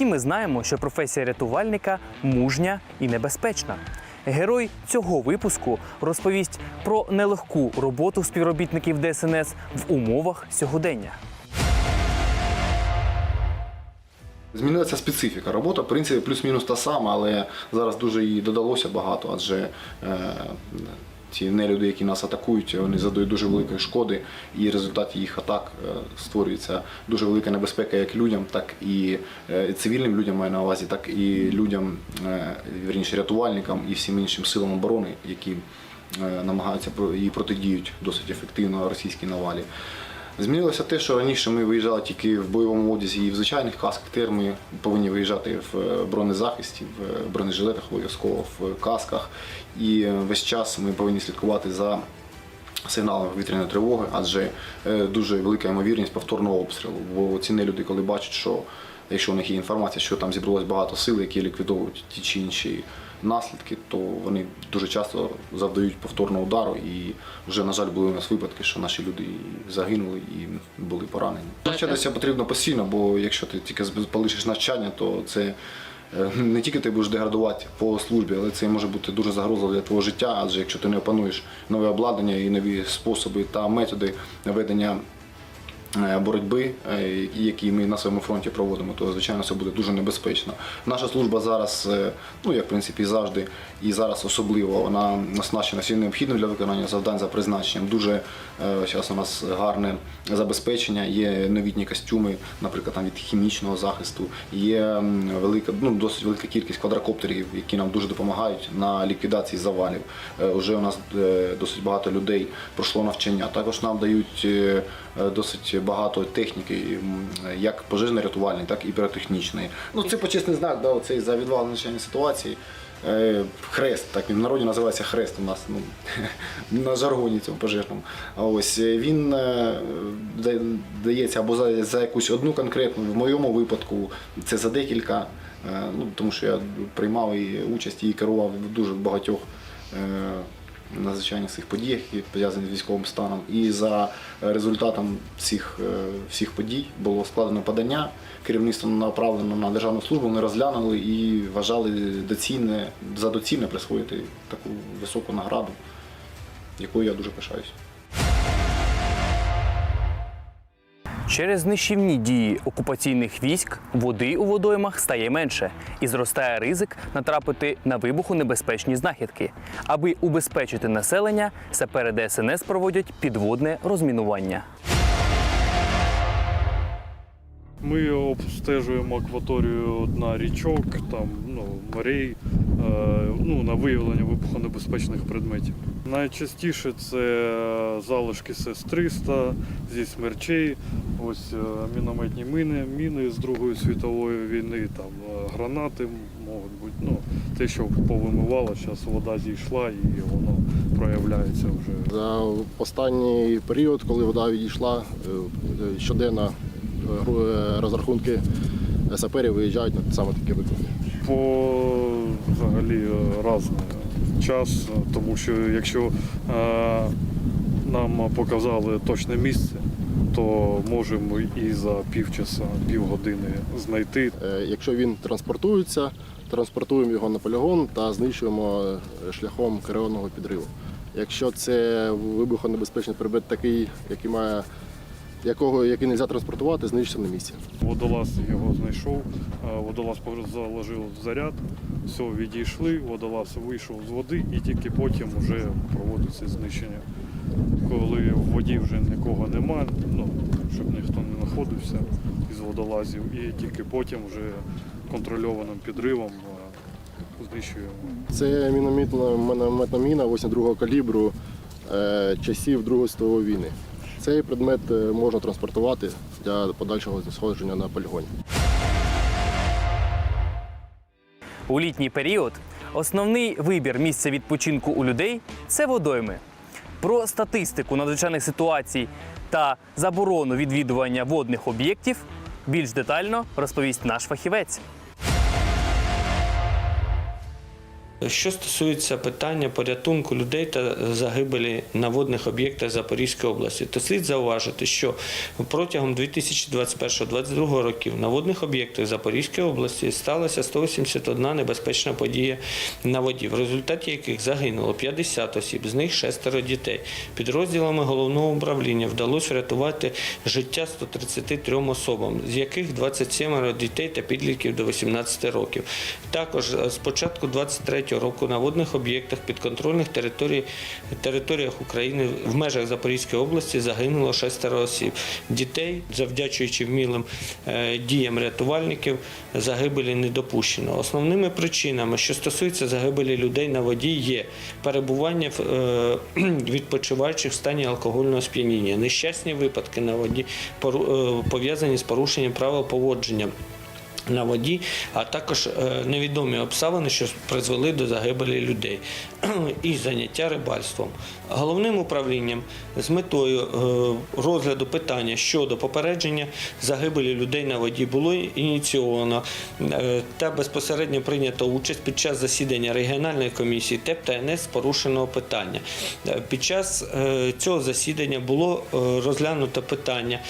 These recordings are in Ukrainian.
Всі ми знаємо, що професія рятувальника мужня і небезпечна. Герой цього випуску розповість про нелегку роботу співробітників ДСНС в умовах сьогодення. Змінилася специфіка. Робота, в принципі, плюс-мінус та сама, але зараз дуже її додалося багато, адже е, ці нелюди, які нас атакують, вони задають дуже великої шкоди, і в результаті їх атак е, створюється дуже велика небезпека як людям, так і е, цивільним людям маю на увазі, так і людям, е, вірніше, рятувальникам і всім іншим силам оборони, які намагаються і протидіють досить ефективно російській навалі. Змінилося те, що раніше ми виїжджали тільки в бойовому одязі і в звичайних касках. Тепер ми повинні виїжджати в е, бронезахисті, в бронежилетах обов'язково, в касках. І е, весь час ми повинні слідкувати за сигналами повітряної тривоги, адже е, дуже велика ймовірність повторного обстрілу. Бо ці люди, коли бачать, що якщо у них є інформація, що там зібралось багато сил, які ліквідовують ті чи інші наслідки, то вони дуже часто завдають повторного удару. І вже, на жаль, були у нас випадки, що наші люди загинули і були поранені. Навчатися потрібно постійно, бо якщо ти тільки полишиш навчання, то це е, не тільки ти будеш деградувати по службі, але це може бути дуже загрозливо для твого життя, адже якщо ти не опануєш нове обладнання і нові способи та методи ведення боротьби, е, які ми на своєму фронті проводимо, то звичайно це буде дуже небезпечно. Наша служба зараз, е, ну як в принципі завжди, і зараз особливо, вона оснащена всім необхідним для виконання завдань за призначенням. Дуже зараз у нас гарне забезпечення, є новітні костюми, наприклад, там від хімічного захисту, є велика, ну досить велика кількість квадрокоптерів, які нам дуже допомагають на ліквідації завалів. Е, Уже у нас е, досить багато людей пройшло навчання. Також нам дають е, е, досить багато техніки, як пожежно-рятувальної, так і піротехнічної. Ну це почесний знак, да, оцей за відвал ситуації. Е, Хрест, так він в народі називається хрест у нас ну, на жаргоні цьому пожежному. А ось е, він е, дається або за, за якусь одну конкретну, в моєму випадку це за декілька, е, ну, тому що я приймав і участь і керував в дуже багатьох е, надзвичайних цих подіях, які пов'язані з військовим станом. І за результатом цих е, всіх подій було складено подання. Керівництво направлено на державну службу, вони розглянули і вважали доцільне, за доцільне присвоїти таку високу награду, якою я дуже пишаюсь. Через нищівні дії окупаційних військ води у водоймах стає менше і зростає ризик натрапити на вибухонебезпечні знахідки. Аби убезпечити населення, сапери ДСНС проводять підводне розмінування. Ми обстежуємо акваторію дна річок, там, ну, морей, ну, на виявлення вибухонебезпечних предметів. Найчастіше це залишки СС-300 зі смерчей, ось е, мінометні міни, міни з Другої світової війни, там, е, гранати можуть бути. Ну, те, що повимивало, зараз вода зійшла і воно проявляється вже. За останній період, коли вода відійшла, е, щоденно е, е, розрахунки саперів виїжджають на саме такі виклики. по взагалі разний час, тому що якщо е, нам показали точне місце, то можемо і за півчаса, півгодини знайти. Е, Якщо він транспортується, транспортуємо його на полігон та знищуємо е, шляхом керованого підриву. Якщо це вибухонебезпечний предмет такий, який має якого який не можна транспортувати, знищуємо на місці. Водолаз його знайшов, водолаз заложив заряд, все, відійшли, водолаз вийшов з води і тільки потім вже проводиться знищення. Коли в воді вже нікого нема, ну, щоб ніхто не знаходився із водолазів, і тільки потім вже контрольованим підривом знищуємо. Це мінометна мінометна міна 82-го калібру е, часів Другої світової війни. Цей предмет е, можна транспортувати для подальшого сходження на полігоні. У літній період основний вибір місця відпочинку у людей це водойми. Про статистику надзвичайних ситуацій та заборону відвідування водних об'єктів більш детально розповість наш фахівець. Що стосується питання порятунку людей та загибелі на водних об'єктах Запорізької області, то слід зауважити, що протягом 2021-2022 років на водних об'єктах Запорізької області сталося 181 небезпечна подія на воді, в результаті яких загинуло 50 осіб, з них шестеро дітей. Підрозділами головного управління вдалося врятувати життя 133 особам, з яких 27 дітей та підлітків до 18 років. Також з початку 23 року на водних об'єктах підконтрольних територій, територіях України в межах Запорізької області загинуло шестеро осіб. Дітей, завдячуючи вмілим е, діям рятувальників, загибелі не допущено. Основними причинами, що стосуються загибелі людей на воді, є перебування е, відпочиваючих в стані алкогольного сп'яніння, нещасні випадки на воді, е, пов'язані з порушенням правил поводження на воді, а також е, невідомі обставини, що призвели до загибелі людей і заняття рибальством. Головним управлінням з метою е, розгляду питання щодо попередження загибелі людей на воді було ініційовано е, та безпосередньо прийнято участь під час засідання регіональної комісії ТЕП та НС порушеного питання. Під час цього засідання було розглянуто питання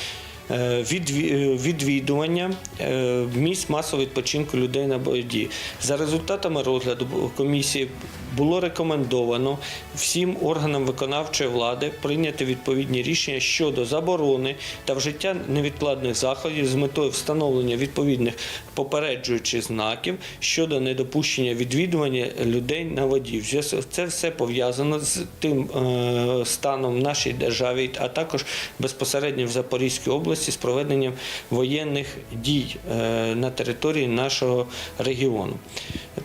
відвідування е, місць масового відпочинку людей на боді. За результатами розгляду комісії було рекомендовано всім органам виконавчої влади прийняти відповідні рішення щодо заборони та вжиття невідкладних заходів з метою встановлення відповідних попереджуючих знаків щодо недопущення відвідування людей на воді. Це все пов'язано з тим е, станом в нашій державі, а також безпосередньо в Запорізькій області з проведенням воєнних дій е, на території нашого регіону.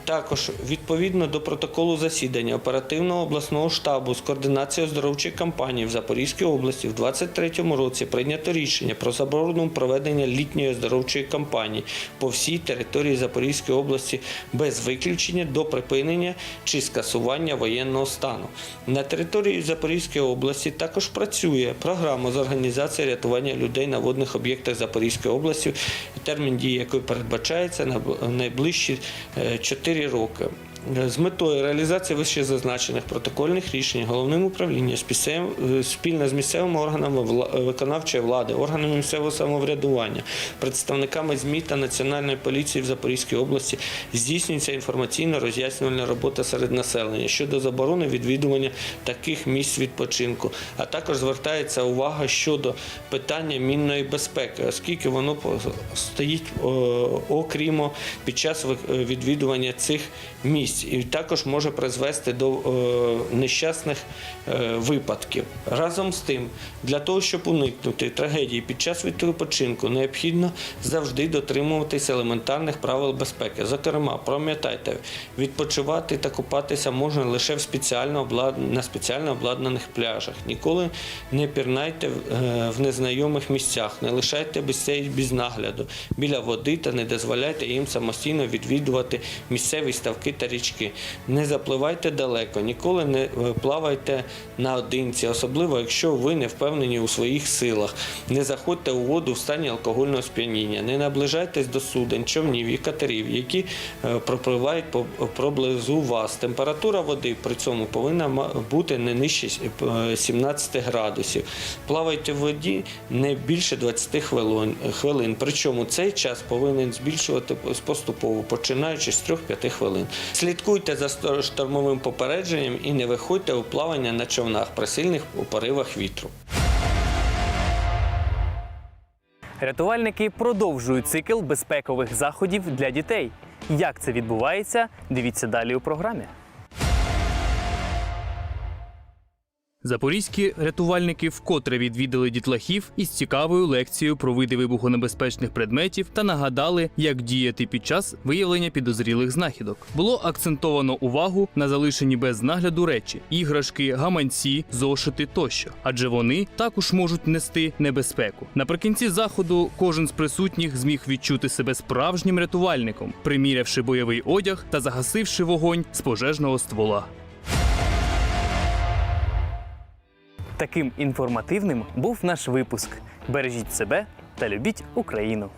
Також відповідно до протоколу засідання оперативного обласного штабу з координацією оздоровчих кампаній в Запорізькій області в 2023 році прийнято рішення про заборону проведення літньої оздоровчої кампанії по всій території Запорізької області без виключення до припинення чи скасування воєнного стану. На території Запорізької області також працює програма з організації рятування людей на водних об'єктах Запорізької області, термін дії якої передбачається на найближчі 4 роки. З метою реалізації вищезазначених протокольних рішень головним управлінням спільно з місцевими органами виконавчої влади, органами місцевого самоврядування, представниками ЗМІ та Національної поліції в Запорізькій області здійснюється інформаційно-роз'яснювальна робота серед населення щодо заборони відвідування таких місць відпочинку, а також звертається увага щодо питання мінної безпеки, оскільки воно стоїть о, окрімо під час відвідування цих місць, і також може призвести до е, нещасних е, випадків. Разом з тим, для того, щоб уникнути трагедії під час відпочинку, необхідно завжди дотримуватися елементарних правил безпеки. Зокрема, пам'ятайте, відпочивати та купатися можна лише в спеціально облад... на спеціально обладнаних пляжах. Ніколи не пірнайте е, в незнайомих місцях, не лишайте безцей без нагляду біля води та не дозволяйте їм самостійно відвідувати місцеві ставки та річки. Не запливайте далеко, ніколи не е, плавайте наодинці, особливо якщо ви не впевнені у своїх силах. Не заходьте у воду в стані алкогольного сп'яніння, не наближайтесь до суден, човнів і катерів, які е, пропливають по- поблизу вас. Температура води при цьому повинна бути не нижче е, 17 градусів. Плавайте в воді не більше 20 хвилин. хвилин. Причому цей час повинен збільшувати поступово, починаючи з 3-5 хвилин. Слідкуйте за штормовим попередженням і не виходьте у плавання на човнах при сильних поривах вітру. Рятувальники продовжують цикл безпекових заходів для дітей. Як це відбувається? Дивіться далі у програмі. Запорізькі рятувальники вкотре відвідали дітлахів із цікавою лекцією про види вибухонебезпечних предметів та нагадали, як діяти під час виявлення підозрілих знахідок. Було акцентовано увагу на залишені без нагляду речі: іграшки, гаманці, зошити тощо, адже вони також можуть нести небезпеку. Наприкінці заходу кожен з присутніх зміг відчути себе справжнім рятувальником, примірявши бойовий одяг та загасивши вогонь з пожежного ствола. Таким інформативним був наш випуск. Бережіть себе та любіть Україну.